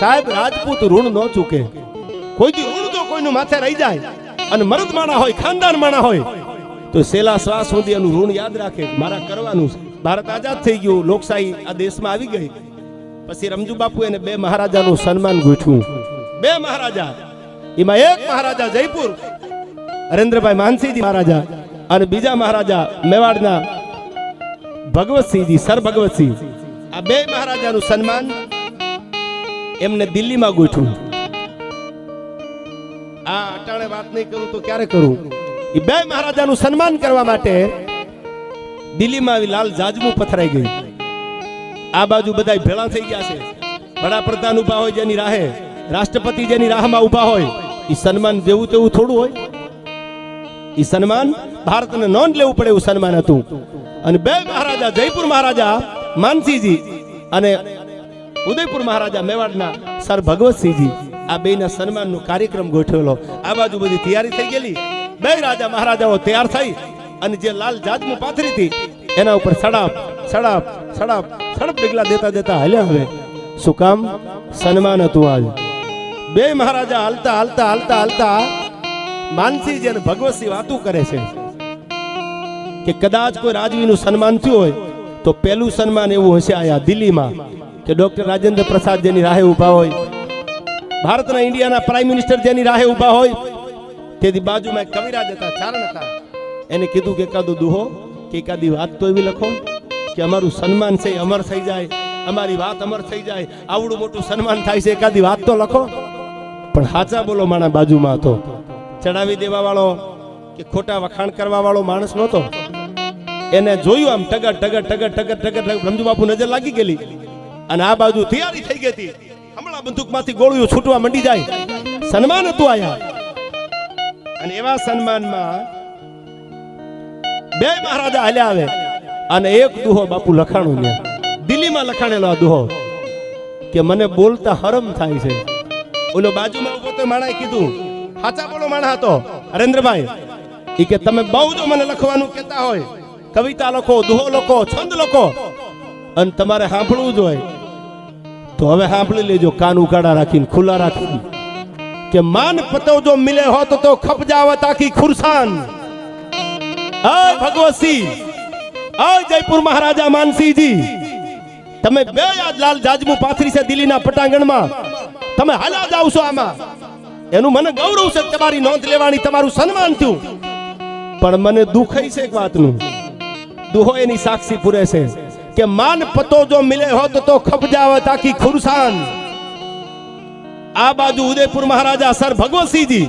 સાહેબ, રાજપૂત ઋણ ન ચૂકે. કોઈ દી ઋણ જો કોઈનું માથે રહી જાય. અને મરદ માણા હોય, ખાનદાન માણા હોય. તો સેલા શ્વાસ સુધી એનું ઋણ યાદ રાખે. મારા કરવાનું છે. ભારત આઝાદ થઈ ગયું. લોકશાહી આ દેશમાં આવી ગઈ. પછી રમજુ બાપુ એને બે મહારાજાનું સન્માન ગોઠવ્યું બે મહારાજા. એમાં એક મહારાજા જયપુર હરેન્દ્રભાઈ માનસિંહજી મહારાજા અને બીજા મહારાજા મેવાડના ભગવતસિંહજી, સર ભગવતસિંહ. આ બે મહારાજાનું સન્માન એમને દિલ્હીમાં ગોઠવું. આ અટાણે વાત નહીં કરું તો ક્યારે કરું? એ બે મહારાજાનું સન્માન કરવા માટે દિલ્હીમાં આવી લાલ જાજમું પથરાઈ ગયું આ બાજુ બધા ભેળા થઈ ગયા છે. વડાપ્રધાન ઊભા હોય જેની રાહે, રાષ્ટ્રપતિ જેની રાહમાં ઊભા હોય એ સન્માન જેવું તેવું થોડું હોય. એ સન્માન ભારતને નોંધ લેવું પડે એવું સન્માન હતું. અને બે મહારાજા, જયપુર મહારાજા માનસિંહજી અને ઉદયપુર મહારાજા મેવાડના સર ભગવતસિંહજી આ બેના સન્માનનો કાર્યક્રમ ગોઠવેલો. આ બાજુ બધી તૈયારી થઈ ગયેલી. બે રાજા મહારાજાઓ તૈયાર થઈ અને જે લાલ જાતમું પાથરી હતી, એના ઉપર સડાપ સડાપ સડાપ, સડપ ડગલા દેતા દેતા હાલ્યા હવે. શું કામ? સન્માન હતું આજ. બે મહારાજા હાલતા હાલતા હાલતા હાલતા માનસીજી અને ભગવતસિંહ વાતું કરે છે કે કદાચ કોઈ રાજવીનું સન્માન થયું હોય, તો પહેલું સન્માન એવું હશે આયા દિલ્હીમાં. કે ડોક્ટર રાજેન્દ્ર પ્રસાદ જેની રાહે ઊભા હોય, ભારતના ઇન્ડિયાના પ્રાઇમ મિનિસ્ટર જેની રાહે ઊભા હોય, તેથી બાજુમાં કવિરાજ હતા, ચારણ હતા. એને કીધું કે, એકાદો દુહો, કે એકાદી વાત તો એવી લખો, કે અમારું સન્માન છે અમર થઈ જાય, અમારી વાત અમર થઈ જાય, આવડું મોટું સન્માન થાય છે, એકાદી વાત તો લખો. પણ હાચા બોલો માણા બાજુમાં હતો. ચડાવી દેવા વાળો કે ખોટા વખાણ કરવા વાળો માણસ નહોતો. એને જોયું આમ ટગર ટગર ટગર ટગર ટગર રમજુ બાપુ નજર લાગી ગયેલી. અને આ બાજુ તૈયારી થઈ ગઈ હતી. હમણાં બંદૂકમાંથી ગોળીઓ છૂટવા મંડી જાય. સન્માન હતું આયા અને એવા સન્માનમાં બે મહારાજા હાલ્યા આવે. અને એક દુહો બાપુ લખાણું ને દિલ્હીમાં લખાણેલો આ દુહો કે મને બોલતા હરમ થાય છે. ઓલો બાજુમાં ઊભો તો માણાએ કીધું, હાચા બોલો માણા હતો. હરેન્દ્રભાઈ એ કે, તમે બહુ જો મને લખવાનું કહેતા હોય. કવિતા લખો, દુહો લખો, છંદ લખો. અને તમારે સાંભળવું જ હોય. તો હવે સાંભળી લેજો, કાન ઉકાળા રાખીને, ખુલ્લા રાખીને. કે માન પતો જો મિલે હોત તો ખપ જાવત આખી ખુરસાન. અય ભગવતસિંહ અય જયપુર મહારાજા માનસિંહજી. તમે બે યાદ લાલ જાજમુ પાથરી છે દિલ્હીના પટાંગણમાં. તમે હાલા જાવ છો આમાં. એનું મને ગૌરવ છે તમારી નોંધ લેવાની, તમારું સન્માન થયું. પણ મને દુઃખ છે એક વાતનું. દુહો એની સાક્ષી પૂરે છે. કે માન પતો જો મિલે હોત તો ખપ જાવત ખુરસાન. આ બાજુ ઉદયપુર મહારાજા સર ભગવતસિંહજી,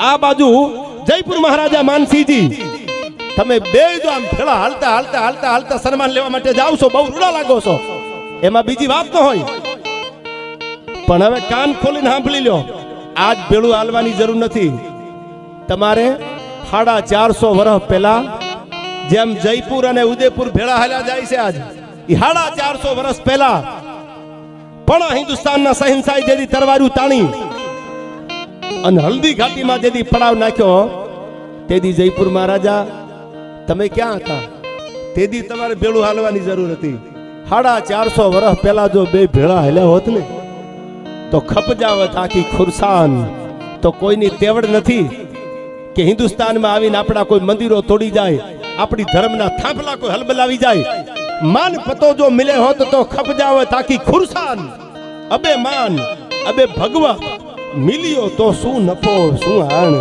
આ બાજુ જયપુર મહારાજા માનસિંહજી. તમે બે જો આમ ભેળા હાલતા હાલતા હાલતા હાલતા સન્માન લેવા માટે જાવ બહુ રૂડા લાગો છો. એમાં બીજી વાત ન હોય. પણ હવે કાન ખોલીને સાંભળી લ્યો આજ ભેળું હાલવાની જરૂર નથી. તમારે સાડા ચારસો વર્ષ પહેલા જેમ જયપુર અને ઉદયપુર ભેળા હાલ્યા જાય છે આજ સાડા ચારસો વર્ષ પહેલા પણ હિન્દુસ્તાનના સહિંસાઈ જેથી તરવારું તાણી અને હલ્દી ઘાટીમાં જેથી પડાવ નાખ્યો તેથી જયપુર મહારાજા, તમે ક્યાં હતા? તેથી તમારે ભેળું હાલવાની જરૂર હતી. હાડા ચારસો વર્ષ પહેલા જો બે ભેળા હાલ્યા હોત ને, તો ખપજાવત આખી ખુરસાન, તો કોઈની તેવડ નથી કે હિન્દુસ્તાનમાં આવીને આપણા કોઈ મંદિરો તોડી જાય, આપણી ધર્મના થાંભલા કોઈ હલબલાવી જાય માન પતો જો મિલે હોત તો ખપજાવત તાકી ખુરસાન. અબે માન, અબે ભગવા, મિલ્યો તો શું નફો, શું હાણ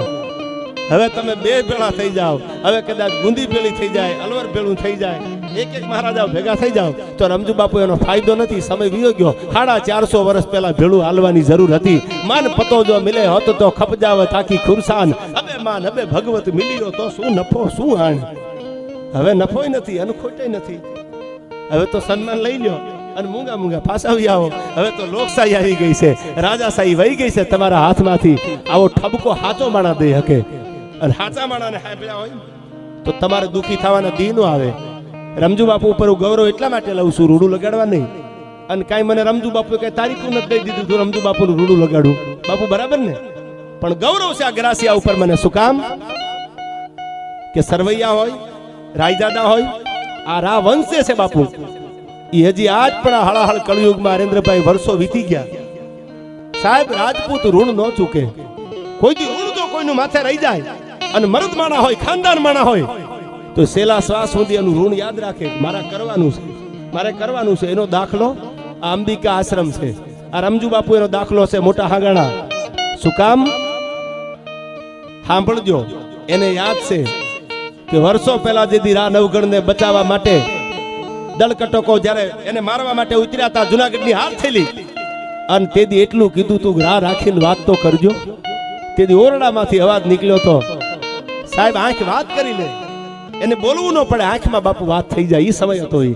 હવે તમે બે ભેળા થઈ જાઓ. હવે કદાચ ગુંદી ભેળી થઈ જાય, અલવર ભેળું થઈ જાય. એક એક મહારાજા ભેગા થઈ જાઓ. તો રમજુ બાપુ એનો ફાયદો નથી, સમય વિયો ગયો. સાડા ચારસો વર્ષ પહેલા ભેળું હાલવાની જરૂર હતી. માન પતો જો મિલે હોત તો ખપજાવત તાકી ખુરસાન. હવે માન હવે ભગવત, મિલ્યો તો શું નફો, શું હાણ હવે નફોય નથી અને ખોટે નથી. હવે તો સન્માન લઈ લ્યો અને મૂંગા મૂંગા ફાસાવી આવો હવે તો લોકશાહી આવી ગઈ છે. રાજાશાહી વહી ગઈ છે તમારા હાથમાંથી. આવો ઠબકો હાચો માણા દઈ શકે. અને હાચા માણાને હાંભળ્યા હોય તો તમારે દુઃખી થવાના દી આવે. રમજુ બાપુ ઉપર હું ગૌરવ એટલા માટે લઉં છું, રૂડું લગાડવા નહીં. અને કાંઈ મને રમજુ બાપુ કે તારીખું નથી દઈ દીધું તું, રમજુ બાપુનું રૂડું લગાડું. બાપુ બરાબર ને? પણ ગૌરવ છે આ ગ્રાસિયા ઉપર મને શું કામ? કે સરવૈયા હોય રાયજાદા હોય આ રા વંશે છે બાપુ. એ હજી આજ પણ હળાહળ કળયુગમાં હરેન્દ્રભાઈ વર્ષો વીતી ગયા. સાહેબ, રાજપૂત ઋણ ન ચૂકે. કોઈ દી ઋણ તો કોઈનું માથે રહી જાય અને મરદ માણા હોય, ખાનદાન માણા હોય, તો સેલા શ્વાસ સુધી એનું ઋણ યાદ રાખે. મારા કરવાનું છે. મારે કરવાનું છે. એનો દાખલો આ અંબિકા આશ્રમ છે. આ રમજુ બાપુ એનો દાખલો છે મોટા હાંગાણા. શું કામ? સાંભળજો. એને યાદ છે. કે વર્ષો પહેલા જેથી રા નવગણને બચાવવા માટે દળકટકો જ્યારે એને મારવા માટે ઉતર્યા હતા, જુનાગઢની હાર થયેલી. અને તેથી એટલું કીધું તું રાહ રાખીને વાત તો કરજો. તેથી ઓરડામાંથી અવાજ નીકળ્યો તો, સાહેબ, આંખ વાત કરી લે. એને બોલવું ન પડે, આંખમાં બાપુ વાત થઈ જાય એ સમય હતો એ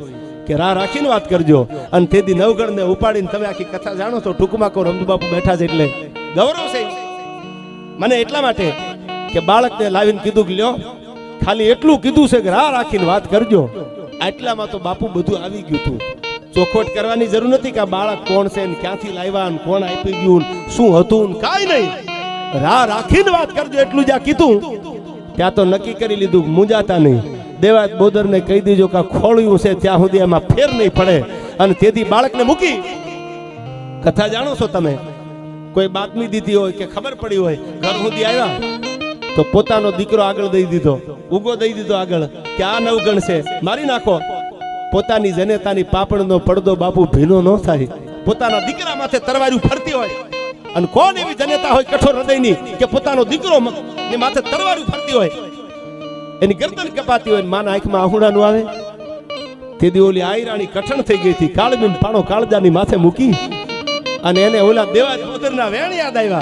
કે રાહ રાખીને વાત કરજો. અને તેથી નવગણને ઉપાડીને તમે આખી કથા જાણો છો, ટૂંકમાં કહો રમજુ બાપુ બેઠા છે એટલે. ગૌરવ છે મને એટલા માટે કે બાળકને લાવીને કીધું કે લ્યો ખાલી એટલું કીધું છે કે રાહ રાખીને વાત કરજો. આટલામાં તો બાપુ બધું આવી ગયું હતું. ચોખવટ કરવાની જરૂર નથી કે બાળક કોણ છે ને ક્યાંથી લાવ્યા ને કોણ આપી ગયું શું હતું ને કાંઈ નહીં. રાહ રાખીને વાત કરજો એટલું જ આ કીધું. ત્યાં તો નક્કી કરી લીધું મુંજાતા નહીં. દેવાજ બોદરને કહી દેજો કે ખોળ્યું છે ત્યાં સુધી એમાં ફેર નહીં પડે. અને તેથી બાળકને મૂકી. કથા જાણો છો તમે? કોઈ બાતમી દીધી હોય કે ખબર પડી હોય? ઘર સુધી આવ્યા? તો પોતાનો દીકરો આગળ દઈ દીધો. ઉગો દઈ દીધો આગળ. કે આ નવગણ છે? મારી નાખો. પોતાની જનેતાની પાપણનો પડદો બાપુ ભીનો ન થાય. પોતાના દીકરા માથે તરવાર્યું ફરતી હોય. અને કોણ એવી જનેતા હોય કઠોર હૃદયની કે પોતાનો દીકરો મ- માથે તરવાર્યું ફરતી હોય? એની ગરદન કપાતી હોય માના આંખમાં આહુડાનું આવે? તેથી ઓલી આયરાણી કઠણ થઈ ગઈ હતી. કાળબીન પાણો કાળજાની માથે મૂકી. અને એને ઓલા દેવા પોદરના વેણ યાદ આવ્યા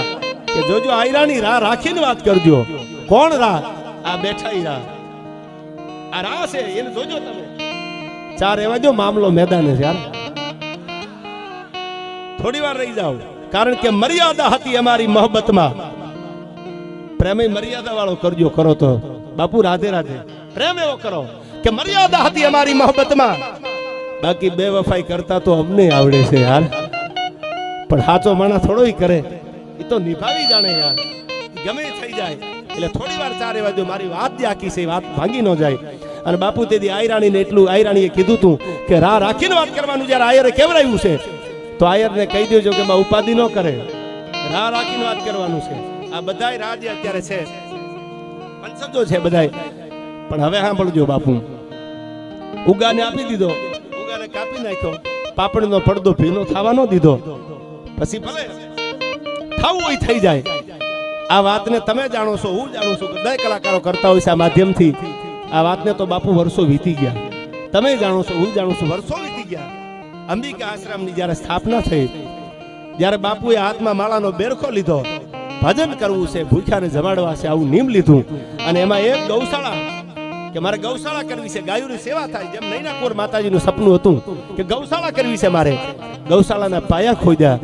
કે જોજો આયરાણી રાહ રાખીને વાત કરજો. કોણ રાહ? આ બેઠા ઈ રાહ. આ રાહ છે એને જોજો તમે. ચાર એવા જો મામલો મેદાને છે યાર. થોડી વાર રહી જાઓ. કારણ કે મર્યાદા હતી અમારી મોહબ્બતમાં. પ્રેમે મર્યાદા વાળો કરજો કરો તો. બાપુ રાધે રાધે. પ્રેમ એવો કરો કે મર્યાદા હતી અમારી મોહબ્બતમાં. બાકી બે વફાઈ કરતા તો અમને આવડે છે યાર. પણ સાચો માણસ થોડો કરે. એ તો નિભાવી જાણે યાર. ગમે થઈ જાય. એટલે થોડી વાર ચારે વાજો મારી વાત જે આખી છે, વાત ભાંગી ન જાય. અને બાપુ તેથી આયરાણીને એટલું આયરાણીએ કીધું હતું કે રાહ રાખીને વાત કરવાનું, જ્યારે આયરે કેવડાવ્યું છે, તો આયરને કહી દેજો કે માં ઉપાધિ ન કરે. રાહ રાખીને વાત કરવાનું છે. આ બધાય રાહ અત્યારે છે પંચજો છે બધાય. પણ હવે સાંભળજો બાપુ. ઉગાને આપી દીધો. ઉગાને કાપી નાખ્યો. પાપડનો પડદો ભીનો થવા ન દીધો. પછી ભલે, થવું હોય થઈ જાય. આ વાતને તમે જાણો છો, હું જાણું છું દરેક કલાકારો કરતા હોય છે આ માધ્યમથી. આ વાતને તો બાપુ વર્ષો વીતી ગયા. તમે જાણો છો, હું જાણું છું, વર્ષો વીતી ગયા. અંબિકા આશ્રમની જ્યારે સ્થાપના થઈ, જ્યારે બાપુએ હાથમાં માળાનો બેરખો લીધો, ભજન કરવું છે, ભૂખ્યાને જમાડવા છે, આવું નિયમ લીધું. અને એમાં એક ગૌશાળા, કે મારે ગૌશાળા કરવી છે, ગાયોની સેવા થાય, જેમ નૈનાકોર માતાજીનું સપનું હતું, કે ગૌશાળા કરવી છે મારે. ગૌશાળાના પાયા ખોદ્યા.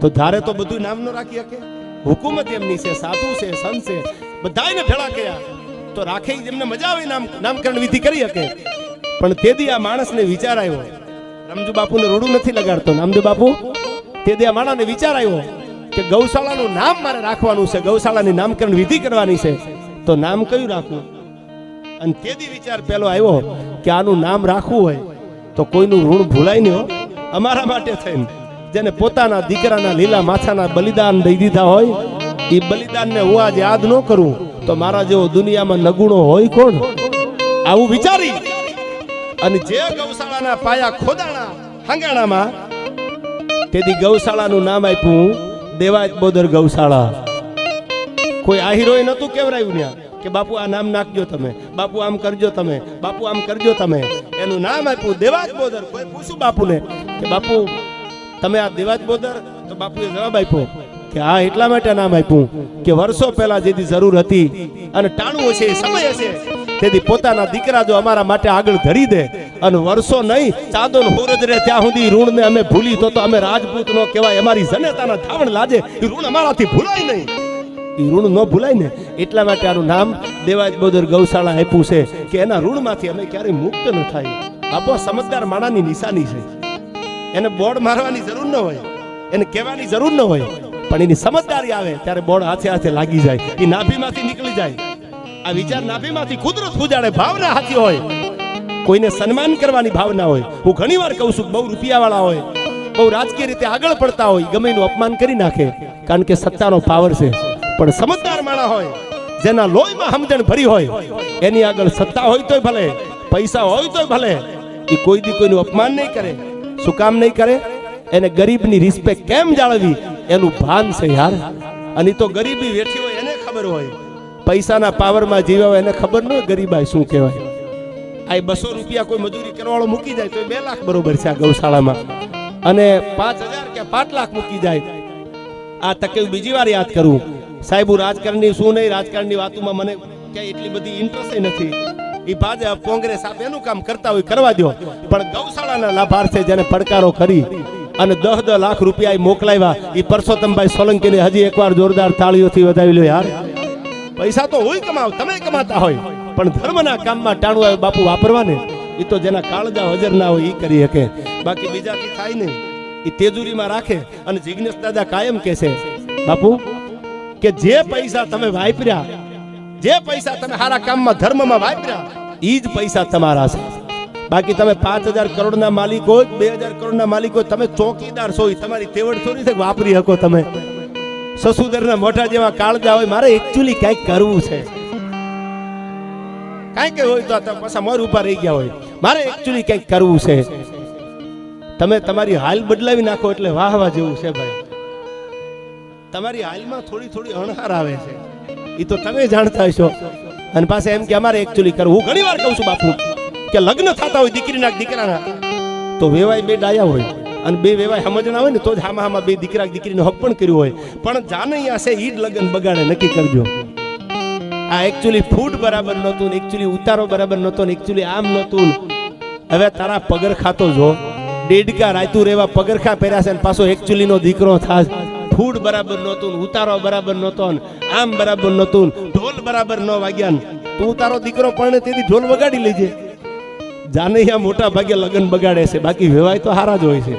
તો ધારે તો બધું નામ ન રાખી શકે? હુકુમત એમની છે, સાધુ છે, સંત છે, બધાયને ભેળા કર્યા. તો રાખે એમને મજા આવે નામ નામકરણ વિધિ કરી શકે. પણ તે દી આ માણસને વિચાર આવ્યો. રામજુ બાપુને રોડું નથી લગાડતો. નામજુ બાપુ દી આ માણસને વિચાર આવ્યો કે ગૌશાળાનું નામ મારે રાખવાનું છે, ગૌશાળાની નામકરણ વિધિ કરવાની છે. તો નામ કયું રાખવું? અને તે દી વિચાર પેલો આવ્યો કે આનું નામ રાખવું હોય તો કોઈનું ઋણ ભૂલાય નહીં અમારા માટે થઈને. જેને પોતાના દીકરાના લીલા માથાના બલિદાન દઈ દીધા હોય એ બલિદાનને હું આજ યાદ ન કરું, તો મારા જેવો દુનિયામાં નગુણો હોય કોણ? આવું વિચારી અને જે ગૌશાળાના પાયા ખોદાણા હંગાણામાં, તેથી ગૌશાળાનું નામ આપ્યું દેવાજ બોદર ગૌશાળા. કોઈ આહિરોએ નતું કેવરાયું ત્યાં કે બાપુ આ નામ નાખજો તમે, બાપુ આમ કરજો તમે, બાપુ આમ કરજો તમે. એનું નામ આપ્યું દેવાજ બોદર. કોઈ પૂછ્યું બાપુને કે બાપુ તમે આ દેવાજ બોદર? તો બાપુએ જવાબ આપ્યો કે આ એટલા માટે નામ આપ્યું કે વર્ષો પહેલા જેથી જરૂર હતી અને ટાણું હશે, સમય હશે, તેથી પોતાના દીકરા જો અમારા માટે આગળ ધરી દે અને વર્ષો નહીં ચાંદો હોરજ રહે, ત્યાં સુધી ઋણને અમે ભૂલી, તો અમે રાજપૂત નો કહેવાય, અમારી જનતાના ધાવણ લાજે ઋણ અમારાથી ભૂલાય નહીં. એ ઋણ ન ભૂલાય ને, એટલા માટે આનું નામ દેવાજ બોદર ગૌશાળા આપ્યું છે કે એના ઋણમાંથી અમે ક્યારેય મુક્ત ન થાય. આપો સમજદાર માણાની નિશાની છે. એને બોર્ડ મારવાની જરૂર ન હોય. એને કહેવાની જરૂર ન હોય. પણ એની સમજદારી આવે ત્યારે બોર્ડ હાથે હાથે લાગી જાય. એ નાભીમાંથી નીકળી જાય. આ વિચાર નાભીમાંથી કુદરત ઉજાડે ભાવના હાથી હોય. કોઈને સન્માન કરવાની ભાવના હોય. હું ઘણી વાર કહું છું બહુ રૂપિયાવાળા હોય. બહુ રાજકીય રીતે આગળ પડતા હોય. ગમે એનું અપમાન કરી નાખે. કારણ કે સત્તાનો પાવર છે. પણ સમજદાર માણા હોય. જેના લોહીમાં સમજણ ભરી હોય. એની આગળ સત્તા હોય તોય ભલે. પૈસા હોય તોય ભલે. એ કોઈ દી કોઈનું અપમાન નહીં કરે. શું કામ નહીં કરે? એને ગરીબની રિસ્પેક્ટ કેમ જાળવી? એનું ભાન છે યાર. અને તો ગરીબી વેઠી હોય એને ખબર હોય. પૈસાના પાવરમાં જીવ્યા હોય એને ખબર ન હોય ગરીબાઈ શું કહેવાય. આ બસો રૂપિયા કોઈ મજૂરી કરવાળો મૂકી જાય તો બે લાખ બરોબર છે આ ગૌશાળામાં. અને પાંચ હજાર કે પાંચ લાખ મૂકી જાય. આ તકે બીજી વાર યાદ કરું. સાહેબ રાજકારણની શું નહીં, રાજકારણની વાતોમાં મને ક્યાંય એટલી બધી ઇન્ટરેસ્ટ નથી. એ ભાજપ કોંગ્રેસ આપ એનું કામ કરતા હોય કરવા દો પણ ગૌશાળાના લાભાર્થે જેને પડકારો કરી અને દહ દહ લાખ રૂપિયા મોકલાવ્યા એ પરસોત્તમભાઈ સોલંકીને હજી એકવાર જોરદાર તાળીઓથી વધાવી લો યાર. પૈસા તો હોય કમાવ, તમે કમાતા હોય, પણ ધર્મના કામમાં ટાણું આવે બાપુ વાપરવાને એ તો જેના કાળજા હજર ના હોય એ કરી શકે. બાકી બીજાથી થાય નહીં. એ તેજુરીમાં રાખે અને જિજ્ઞેશ દાદા કાયમ છે, બાપુ, કે જે પૈસા તમે વાપર્યા જે પૈસા તમે સારા કામમાં, ધર્મમાં વાપર્યા એ જ પૈસા તમારા છે. બાકી તમે પાંચ હજાર કરોડના માલિક હોય બે હજાર કરોડના માલિક હોય, તમે ચોકીદાર છો તમારી તેવડ થોડી છે વાપરી શકો તમે. સસુદરના મોઢા જેવા કાળજા હોય, મારે એકચ્યુઅલી કંઈક કરવું છે. કાંઈક હોય તો પાછા મોર ઉપર રહી ગયા હોય. મારે એકચ્યુઅલી કંઈક કરવું છે. તમે તમારી હાલ બદલાવી નાખો એટલે વાહ વાહ જેવું છે ભાઈ. તમારી હાલમાં થોડી થોડી અણહાર આવે છે. એ તો તમે જાણતા હશો. અને પાસે એમ કે અમારે એકચ્યુઅલી કરવું. હું ઘણી વાર કહું છું બાપુ કે લગ્ન થતા હોય દીકરીના દીકરાના, તો વેવાય બે ડાયા હોય અને બે વેવાય સમજણા હોય ને, તો જ હામાં હામાં બે દીકરા દીકરીનો હક પણ કર્યું હોય. પણ જાનૈયા છે ઈ જ લગ્ન બગાડે, નક્કી કરજો. આ એકચ્યુઅલી ફૂડ બરાબર નહોતું ને એકચ્યુઅલી ઉતારો બરાબર નહોતો ને એકચ્યુઅલી આમ નહોતું હવે તારા પગરખા તો જો. ડેડકા રાયતું રેવા પગરખા પહેર્યા છે ને પાછો એકચ્યુઅલી નો દીકરો થાસ ફૂડ બરાબર નહોતું ઉતારો બરાબર નહોતો આમ બરાબર નહોતું ઢોલ બરાબર ન વાગ્યા તું તારો દીકરો પણ તેથી ઢોલ વગાડી લેજે. જાનૈયા મોટા ભાગે લગ્ન બગાડે છે, બાકી વેવાય તો હારા જ હોય છે.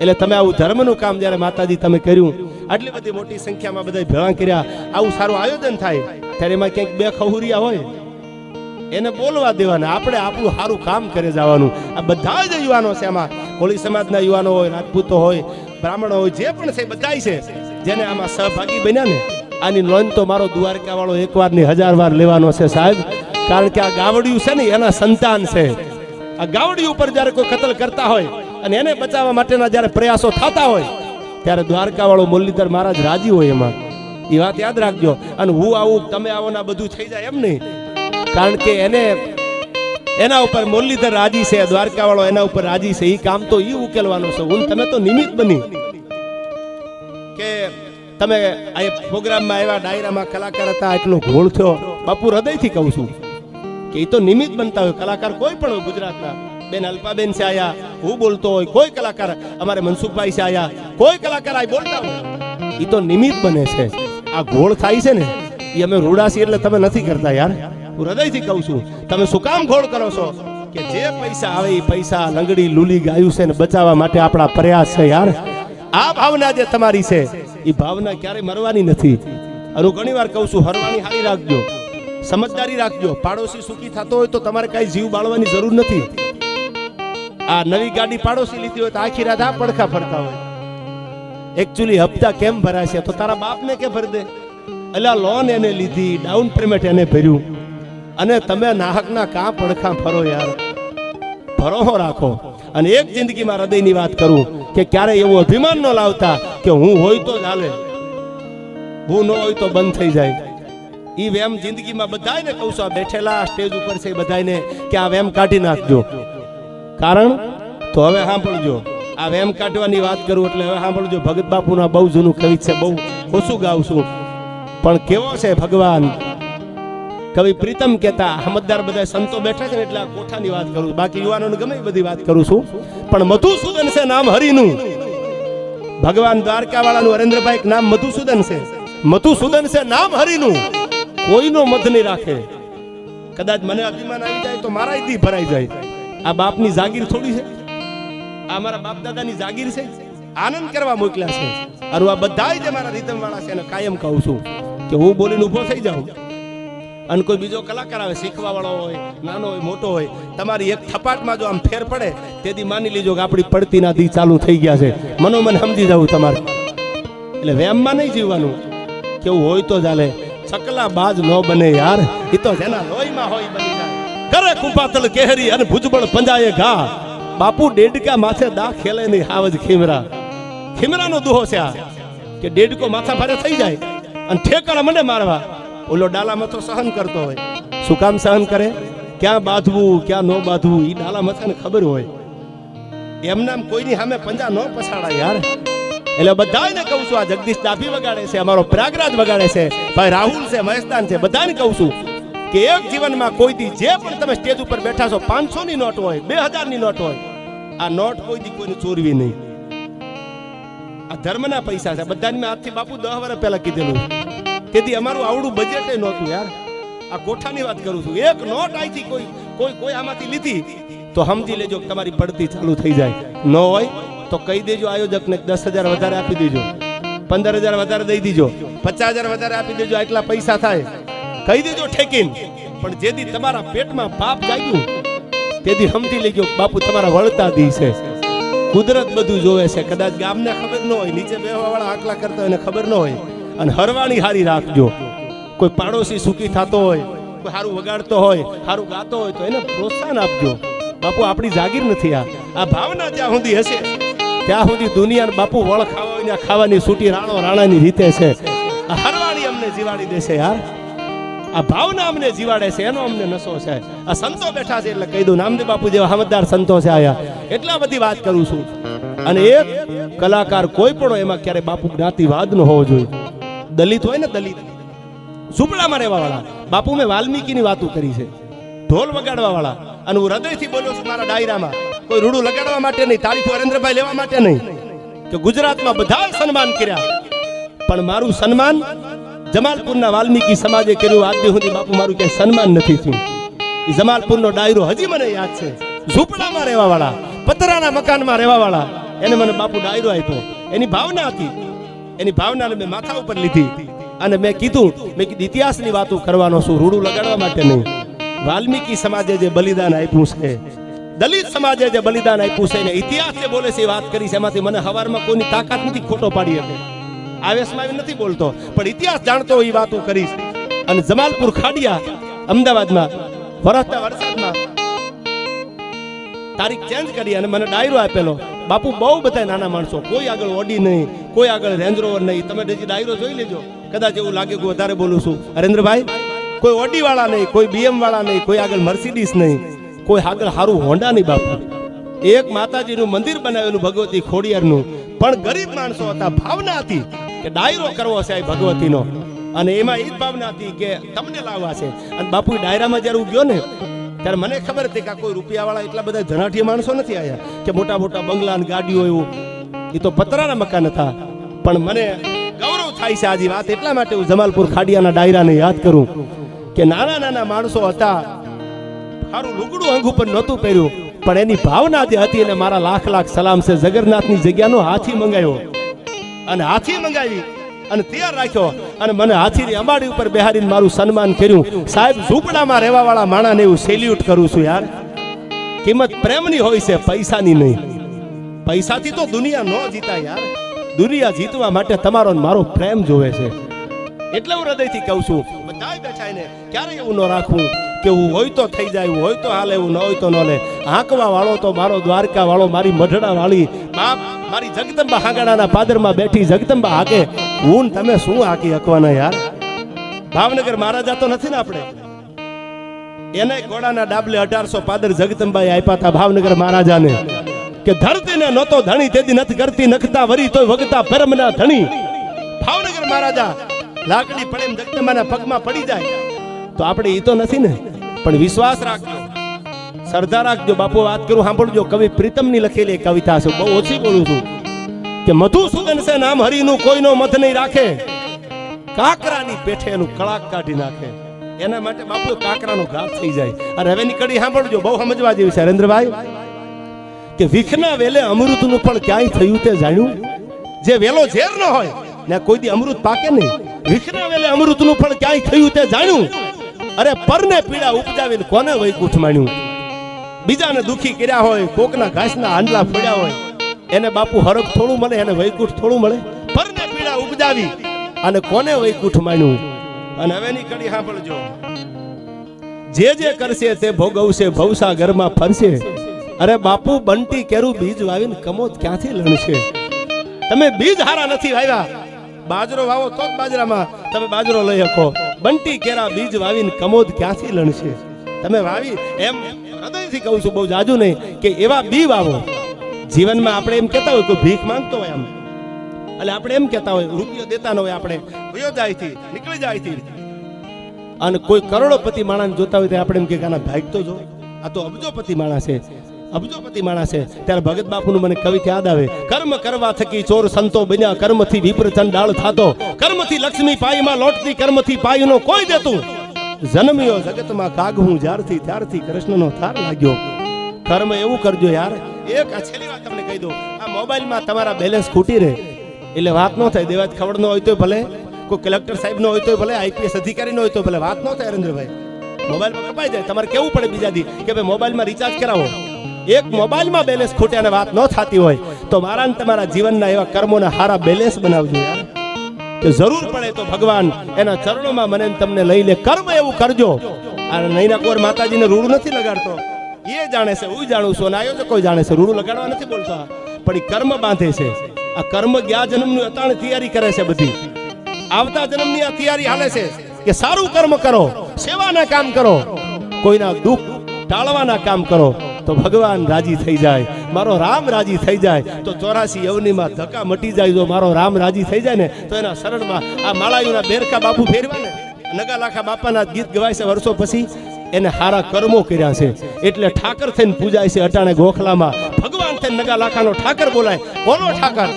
એટલે તમે આવું ધર્મનું કામ જ્યારે માતાજી તમે કર્યું, આટલી બધી મોટી સંખ્યામાં બધા ભેળા કર્યા, આવું સારું આયોજન થાય, ત્યારે એમાં ક્યાંક બે ખહુરિયા હોય. એને બોલવા દેવાના, આપણે આપણું સારું કામ કરે જવાનું. આ બધા જ યુવાનો છે એમાં કોળી સમાજના યુવાનો હોય, રાજપૂતો હોય બ્રાહ્મણો હોય જે પણ છે, બધાય છે, જેને આમાં સહભાગી બન્યા ને, આની નોંધ તો મારો દ્વારકા વાળો એક વારની હજાર વાર લેવાનો છે સાહેબ. કારણ કે આ ગાવડિયું છે ને, એના સંતાન છે. આ ગાવડી ઉપર જ્યારે કોઈ કતલ કરતા હોય અને એને બચાવવા માટેના જ્યારે પ્રયાસો થતા હોય, ત્યારે દ્વારકા વાળો મુરલીધર મહારાજ રાજી હોય એમાં. એ વાત યાદ રાખજો. અને હું આવું, તમે આવો ના બધું થઈ જાય એમ નહીં. કારણ કે એને એના ઉપર મુરલીધર રાજી છે દ્વારકા વાળો એના ઉપર રાજી છે. એ કામ તો એ ઉકેલવાનું છે. હું તમે તો નિમિત્ત બની. કે તમે આ પ્રોગ્રામમાં આવ્યા, ડાયરામાં કલાકાર હતા એટલો ઘોળ થયો. બાપુ હૃદયથી કહું છું કે એ તો નિમિત્ત બનતા હોય. કલાકાર કોઈ પણ હોય ગુજરાતના. બેન અલ્પાબેન છે આયા, હું બોલતો હોય, કોઈ કલાકાર અમારે મનસુખભાઈ છે આયા, કોઈ કલાકાર આ બોલતા હોય. એ તો નિમિત્ત બને છે. આ ઘોળ થાય છે ને એ અમે રૂડાસી એટલે તમે નથી કરતા યાર. હું હૃદયથી કહું છું, તમે શું કામ ઘોળ કરો છો? કે જે પૈસા આવે એ પૈસા લંગડી લૂલી ગાયું છે ને બચાવવા માટે આપણા પ્રયાસ છે યાર. આ ભાવના જે તમારી છે, એ ભાવના ક્યારેય મરવાની નથી. અને હું ઘણી વાર કહું છું, હરવાની હારી રાખજો. સમજદારી રાખજો. પાડોશી સુખી થતો હોય તો તમારે કઈ જીવ બાળવાની જરૂર નથી. આ નવી ગાડી પાડોશી લીધી હોય તો આખી રાત આ પડખા ફરતા હોય. એકચ્યુઅલી હપ્તા કેમ ભરાશે? તો તારા બાપને કે ભરી દે? એટલે લોન એને લીધી ડાઉન પેમેન્ટ એને ભર્યું. અને તમે નાહકના કાં પડખા ફરો યાર? ભરોહો રાખો. અને એક જિંદગીમાં હૃદયની વાત કરું કે ક્યારે એવું અભિમાન ન લાવતા કે હું હોય તો ચાલે હું ન હોય તો બંધ થઈ જાય. એ વેમ જિંદગીમાં બધાયને કહું છું, આ બેઠેલા સ્ટેજ ઉપર છે બધાને કે આ વેમ કાઢી નાખજો. કારણ? તો હવે સાંભળજો. આ વેમ કાઢવાની વાત કરું એટલે હવે સાંભળજો, ભગત બાપુના બહુ જૂનું કવિ છે, બહુ ઓછું ગાઉં છું. પણ કેવો છે ભગવાન? કવિ પ્રીતમ કહેતા હમદદાર બધા સંતો બેઠા છે એટલે આ કોઠાની વાત કરું બાકી યુવાનોને ગમે બધી વાત કરું છું. પણ મધુસૂદન છે નામ હરિનું. ભગવાન દ્વારકા વાળાનું હરેન્દ્રભાઈ નામ મધુસૂદન છે. મધુસૂદન છે નામ હરિનું. કોઈનો મધ નહીં રાખે. કદાચ મને અભિમાન આવી જાય તો મારા દી ભરાઈ જાય. આ બાપની જાગીર થોડી છે. આ મારા બાપ દાદાની જાગીર છે. આનંદ કરવા મોકલ્યા છે. અરુ આ બધા જે મારા રીતમ વાળા છે એને કાયમ કહું છું કે હું બોલીને ઊભો થઈ જાઉં. અને કોઈ બીજો કલાકાર આવે શીખવા વાળો હોય, નાનો હોય, મોટો હોય, તમારી એક થપાટમાં જો આમ ફેર પડે, તેથી માની લીજો કે આપણી પડતીના દી ચાલુ થઈ ગયા છે. મનોમન સમજી જવું તમારે. એટલે વેમમાં નહીં જીવવાનું. કેવું હોય તો ચાલે ચકલા બાજ ન બને યાર. એ તો જેના લોહીમાં હોય બની જાય. કરે કુંપાતળ કેહરી અને ભુજબળ પંજાએ ઘા. બાપુ ડેડકા માથે દા ખેલે નહીં હાવજ ખીમરા. ખીમરાનો દુહો છે આ. કે ડેડકો માથા ભારે થઈ જાય અને ઠેકાણા મને મારવા. ઓલો ડાલા મથો સહન કરતો હોય. શું કામ સહન કરે? ક્યાં બાંધવું, ક્યાં ન બાંધવું એ ડાલા મથાને ખબર હોય. એમનામ કોઈની સામે પંજા ન પછાડાય યાર. એટલે બધાને કહું છું, આ જગદીશ ડાભી વગાડે છે, અમારો પ્રયાગરાજ વગાડે છે, ભાઈ રાહુલ છે મહેસ્તાન છે, બધાને કહું છું કે એક જીવનમાં કોઈ દી જે પણ તમે સ્ટેજ ઉપર બેઠા છો પાંચસો ની નોટ હોય, બે હજારની નોટ હોય, આ નોટ કોઈ દી કોઈને ચોરવી નહીં. આ ધર્મના પૈસા છે, બધાની મેં આજથી બાપુ દહ વર્ષ પહેલા કીધેલું. તેથી અમારું આવડું બજેટ નહોતું યાર. આ કોઠાની વાત કરું છું. એક નોટ આઈથી કોઈ કોઈ કોઈ આમાંથી લીધી, તો સમજી લેજો તમારી પડતી ચાલુ થઈ જાય. ન હોય, તો કહી દેજો આયોજકને દસ હજાર વધારે આપી દેજો. પંદર હજાર વધારે દઈ દીજો. પચાસ હજાર વધારે આપી દેજો આટલા પૈસા થાય. કહી દેજો ઠેકીન. પણ જેથી તમારા પેટમાં પાપ જાગ્યું, તેથી સમજી લેજો બાપુ તમારા વળતા દી છે. કુદરત બધું જોવે છે. કદાચ ગામને ખબર ન હોય, નીચે બેહવા વાળા આકલા કરતા હોય એને ખબર ન હોય. અને હરવાણી હારી રાખજો. કોઈ પાડોશી સુખી થતો હોય, કોઈ સારું વગાડતો હોય સારું ગાતો હોય, તો એને પ્રોત્સાહન આપજો. બાપુ, આપણી જાગીર નથી આ. આ ભાવના જ્યાં સુધી હશે, ત્યાં સુધી દુનિયા બાપુ વળ ખાવા ખાવાની સૂટી રાણો રાણાની રીતે છે. આ હરવાણી અમને જીવાડી દેશે યાર. આ ભાવના અમને જીવાડે છે, એનો અમને નશો છે. આ સંતો બેઠા છે એટલે કહી દઉં, નામદેવ બાપુ જેવા સમજદાર સંતો છે આયા. એટલા બધી વાત કરું છું. અને એક કલાકાર કોઈ પણ એમાં ક્યારે બાપુ જ્ઞાતિવાદ નો હોવો જોઈએ. દલિત હોય ને દલિત. ઝૂંપડામાં રહેવા વાળા બાપુ, મેં વાલ્મીકીની વાતો કરી છે. ઢોલ વગાડવા વાળા અને હું હૃદયથી બોલું છું મારા ડાયરામાં. કોઈ રૂડું લગાડવા માટે નહીં તારીખ હરેન્દ્રભાઈ લેવા માટે નહીં. કે ગુજરાતમાં બધા સન્માન કર્યા. પણ મારું સન્માન જમાલપુરના વાલ્મીકી સમાજે કર્યું. આજ સુધી બાપુ મારું ક્યાંય સન્માન નથી થયું. એ જમાલપુરનો ડાયરો હજી મને યાદ છે. ઝૂંપડામાં રહેવા વાળા પતરાના મકાનમાં રહેવા વાળા એને મને બાપુ ડાયરો આપ્યો. એની ભાવના હતી. એની ભાવનાને મેં માથા ઉપર લીધી. અને મેં કીધું મેં કીધું, ઇતિહાસની વાતો કરવાનો છું, રૂડું લગાડવા માટે નહીં. વાલ્મીકી સમાજે જે બલિદાન આપ્યું છે, દલિત સમાજે જે બલિદાન આપ્યું છે ને ઇતિહાસ જે બોલે છે એ વાત કરી છે, એમાંથી મને હવારમાં કોઈની તાકાત નથી, ખોટો પાડી શકે. આવેશમાં એમ નથી બોલતો, પણ ઇતિહાસ જાણતો એ વાતો કરીશ. અને જમાલપુર ખાડિયા, અમદાવાદમાં, વરસતા વરસાદમાં તારીખ ચેન્જ કરી અને મને ડાયરો આપેલો. બાપુ, બહુ બધા નાના માણસો. કોઈ આગળ ઓડી નહીં, કોઈ આગળ રેન્જ રોવર નહીં. તમે હજી ડાયરો જોઈ લેજો. કદાચ એવું લાગે કે વધારે બોલું છું. હરેન્દ્રભાઈ, કોઈ ઓડી વાળા નહીં, કોઈ બીએમ વાળા નહીં, કોઈ આગળ મર્સિડીસ નહીં, કોઈ આગળ સારું હોન્ડા નહીં બાપુ. એક માતાજીનું મંદિર બનાવેલું ભગવતી ખોડિયારનું. પણ ગરીબ માણસો હતા, ભાવના હતી કે ડાયરો કરવો છે ભગવતીનો. અને એમાં એ જ ભાવના હતી કે તમને લાવવા છે. અને બાપુ ડાયરામાં જ્યારે હું ને ત્યારે મને ખબર હતી કે આ કોઈ રૂપિયાવાળા એટલા બધા ધનાઢ્ય માણસો નથી આવ્યા કે મોટા મોટા બંગલા અને ગાડીઓ એવું. એ તો પતરાના મકાન હતા. પણ મને ગૌરવ થાય છે આજે વાત. એટલા માટે હું જમાલપુર ખાડિયાના ડાયરાને યાદ કરું કે નાના નાના માણસો હતા. સારું લુગડું અંગ ઉપર નહોતું પહેર્યું, પણ એની ભાવના જે હતી એને મારા લાખ લાખ સલામ છે. જગન્નાથની જગ્યાનો હાથી મંગાવ્યો અને હાથી મંગાવી. અને તૈયાર રાખ્યો. અને મને હાથીની અંબાડી ઉપર બેહારીને મારું સન્માન કર્યું. સાહેબ, ઝૂંપડામાં રહેવા વાળા માણાને એવું સેલ્યુટ કરું છું યાર. કિંમત પ્રેમની હોય છે, પૈસાની નહીં. પૈસાથી તો દુનિયા ન જીતા યાર. દુનિયા જીતવા માટે તમારો મારો પ્રેમ જોવે છે. એટલે હું હૃદયથી કહું છું, બધાય બેઠાઈને ક્યારે એવું ન રાખવું કે હું હોય તો થઈ જાય, હું હોય તો હાલે એવું ન હોય તો ન લે હાંકવા વાળો તો મારો દ્વારકા વાળો મારી મઢડા વાળી બાપ, મારી જગદંબા હાંગાડાના પાદરમાં બેઠી જગદંબા હાકે. હું ને તમે શું આકી હકવાના યાર? ભાવનગર મહારાજા તો નથી ને આપણે? એને ઘોડાના ડાબલે અઢારસો પાદર જગતંબાઈ આપ્યા હતા ભાવનગર મહારાજાને કે ધરતીને નહોતો ધણી તેથી નથી કરતી, નખતા વરી તોય વગતા પરમના ધણી. ભાવનગર મહારાજા, લાકડી પડે જગતંબાના પગમાં પડી જાય. તો આપણે એ તો નથી ને? પણ વિશ્વાસ રાખજો. શ્રદ્ધા રાખજો બાપુ, વાત કરું, સાંભળજો. કવિ પ્રીતમની લખેલી કવિતા છે, બહુ ઓછી બોલું છું. કે મધુસૂદન છે નામ હરિનું કોઈનો મત નહીં રાખે. કાકરાની પેઠે એનું કળાક કાઢી નાખે. એના માટે બાપુ કાકરાનો ઘાત થઈ જાય. અને હવેની કડી સાંભળજો, બહુ સમજવા જેવી છે. હરેન્દ્રભાઈ, કે વિખના વેલે અમૃતનું પણ ક્યાંય થયું તે જાણ્યું? જે વેલો ઝેર ન હોય, ને કોઈ દી અમૃત પાકે નહીં. વિખના વેલે અમૃતનું પણ ક્યાંય થયું તે જાણ્યું? અરે પરને પીડા ઉપજાવીને કોને વૈકુંઠ માણ્યું? બીજાને દુખી કર્યા હોય, કોકના ઘાસના આંડલા ફોડ્યા હોય એને બાપુ હરખ થોડું મળે એને વૈકુંઠ થોડું મળે. પરને પીડા ઉપજાવી. અને કોને વૈકુંઠ માન્યું અને હવેની કડી સાંભળજો. જે જે કરશે તે ભોગવશે ભવસાગરમાં ફરશે. અરે બાપુ બંટી કેરું બીજ વાવીને કમોદ ક્યાંથી લણશે? તમે બીજ હારા નથી વાવ્યા. બાજરો વાવો તો બાજરામાં. તમે બાજરો લઈ શકો. બંટી કેરા બીજ વાવીને કમોદ ક્યાંથી લણશે? તમે વાવી એમ હૃદયથી કહું છું બહુ જાજુ નહીં કે એવા બી વાવો. જીવનમાં આપણે એમ કહેતા હોય કોઈ ભીખ માંગતો હોય એમ એટલે આપણે એમ કહેતા હોય, રૂપિયો દેતા ન હોય આપણે. ભયો જાય થી નીકળી જાય થી અને કોઈ કરોડોપતિ માણસ જોતા હોય તો આપણે એમ કે આના ભાગતો જો. આ તો અબજોપતિ માણસ છે. અબજોપતિ માણસ છે. ત્યારે ભગત બાપુનું મને કવિતા યાદ આવે. કર્મ કરવા થકી ચોર સંતો બન્યા, કર્મથી વિપ્રચન ડાળ થાતો. કર્મથી લક્ષ્મી પાઈમાં લોટતી, કર્મથી પાઈનો કોઈ દેતું જન્મ્યો જગતમાં કાગ હું જ્યારથી ત્યારથી કૃષ્ણનો થાર લાગ્યો. કર્મ એવું કરજો યાર એક છેલ્લી વાત તમને કહી દઉં. આ મોબાઈલમાં તમારા બેલેન્સ ખૂટી રહે. એટલે વાત ન થાય, દેવાત ખબર ન હોય તો ભલે, કોઈ કલેક્ટર સાહેબ નો હોય તો ભલે, આઈપીએસ અધિકારી નો હોય તો ભલે, વાત ન થાય હરેન્દ્રભાઈ મોબાઈલમાં કપાઈ જાય, તમારે કેવું પડે બીજા દી? કે ભાઈ મોબાઈલમાં રિચાર્જ કરાવો. એક મોબાઈલમાં બેલેન્સ ખૂટે અને વાત ન થતી હોય, તો મારા તમારા જીવનના એવા કર્મોના હારા બેલેન્સ બનાવજો યાર. કે જરૂર પડે તો ભગવાન એના ચરણોમાં મને તમને લઈ લે. કર્મ એવું કરજો. આ નૈના કોર માતાજીને રૂડ નથી લગાડતો. એ જાણે છે હું જાણું છું. અને આયોજકો જાણે છે, રૂડું લગાડવા નથી બોલતા. પણ એ કર્મ બાંધે છે. આ કર્મ ગયા જન્મની અતાણ તૈયારી કરે છે બધી. આવતા જન્મની આ તૈયારી હાલે છે કે સારું કર્મ કરો, સેવાના કામ કરો. કોઈના દુઃખ ટાળવાના કામ કરો, તો ભગવાન રાજી થઈ જાય. મારો રામ રાજી થઈ જાય. તો ચોરાસી અવનીમાં ધક્કા મટી જાય. જો મારો રામ રાજી થઈ જાય ને, તો એના શરણમાં આ માળાયુના બેરકા બાપુ ફેરવા ને નગા લાખા બાપાના ગીત ગવાય છે વર્ષો પછી. એને હારા કર્મો કર્યા છે. એટલે ઠાકર થઈને પૂજાય છે અટાણે ગોખલામાં. ભગવાન થઈને નગા લાખાનો ઠાકર બોલાય. કોનો ઠાકર?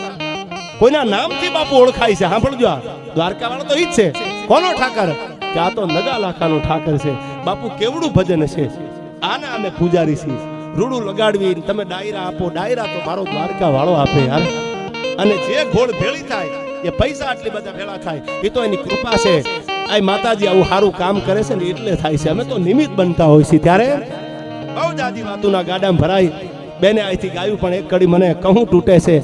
કોઈના નામથી બાપુ ઓળખાય છે, સાંભળજો દ્વારકા વાળો તો ઈ જ છે. કોનો ઠાકર? કે આ તો નગા લાખાનો ઠાકર છે. બાપુ કેવડું ભજન છે? આના અમે પૂજારી છીએ. રૂડું લગાડવી, તમે ડાયરા આપો. ડાયરા તો મારો દ્વારકા વાળો આપે યાર અને જે ઘોડ ભેળી થાય, એ પૈસા આટલી બધા ભેળા થાય એ તો એની કૃપા છે. આ માતાજી આવું સારું કામ કરે છે ને એટલે થાય છે. અમે તો નિમિત્ત બનતા હોય છે ત્યારે. બહુ જાજી વાતુના ગાડામાં ભરાય. બેને અહીંથી ગાયું પણ એક કડી મને કહું તૂટે છે.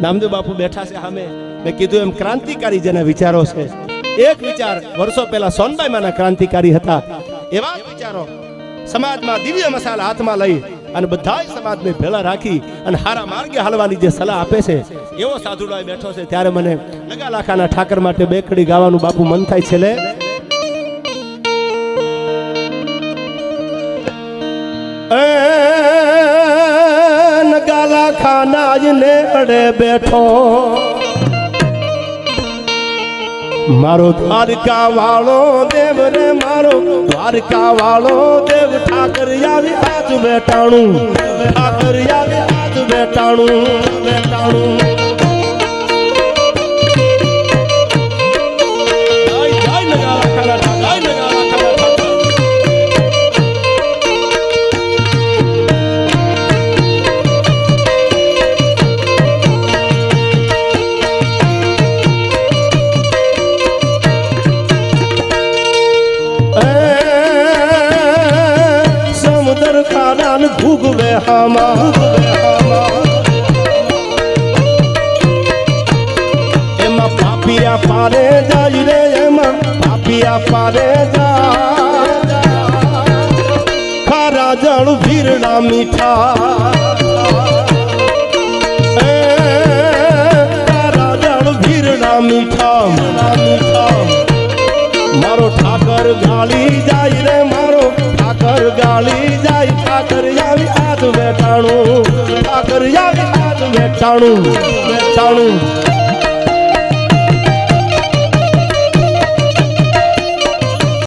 નામદેવ બાપુ બેઠા છે સામે. મેં કીધું એમ ક્રાંતિકારી જેના વિચારો છે. એક વિચાર વર્ષો પહેલા સોનબાઈ માના ક્રાંતિકારી હતા. એવા જ વિચારો સમાજમાં દિવ્ય મસાલા હાથમાં લઈ અને બધા સમાજને ભેળા રાખી અને હારા માર્ગે હાલવાની જે સલાહ આપે છે એવો સાધુડો બેઠો છે, ત્યારે મને લગા લાખાના ઠાકર માટે બેકડી ગાવાનું બાપુ મન થાય છે નગાલા ખાના ને અડે બેઠો. મારો દ્વારકા વાળો દેવ રે, મારો દ્વારકા વાળો દેવ ઠાકર આવી આજ બેટાણું. ઠાકર આવી આજ બેટાણું બેટાણું. ખાના ભૂગવે હામા એમાં પાપિયા પારે જાય રે એમાં પાપિયા પારે જા ખારા જળ ભીરડા મીઠા મીઠા મારો ઠાકર ગાળી આજ બેઠાણું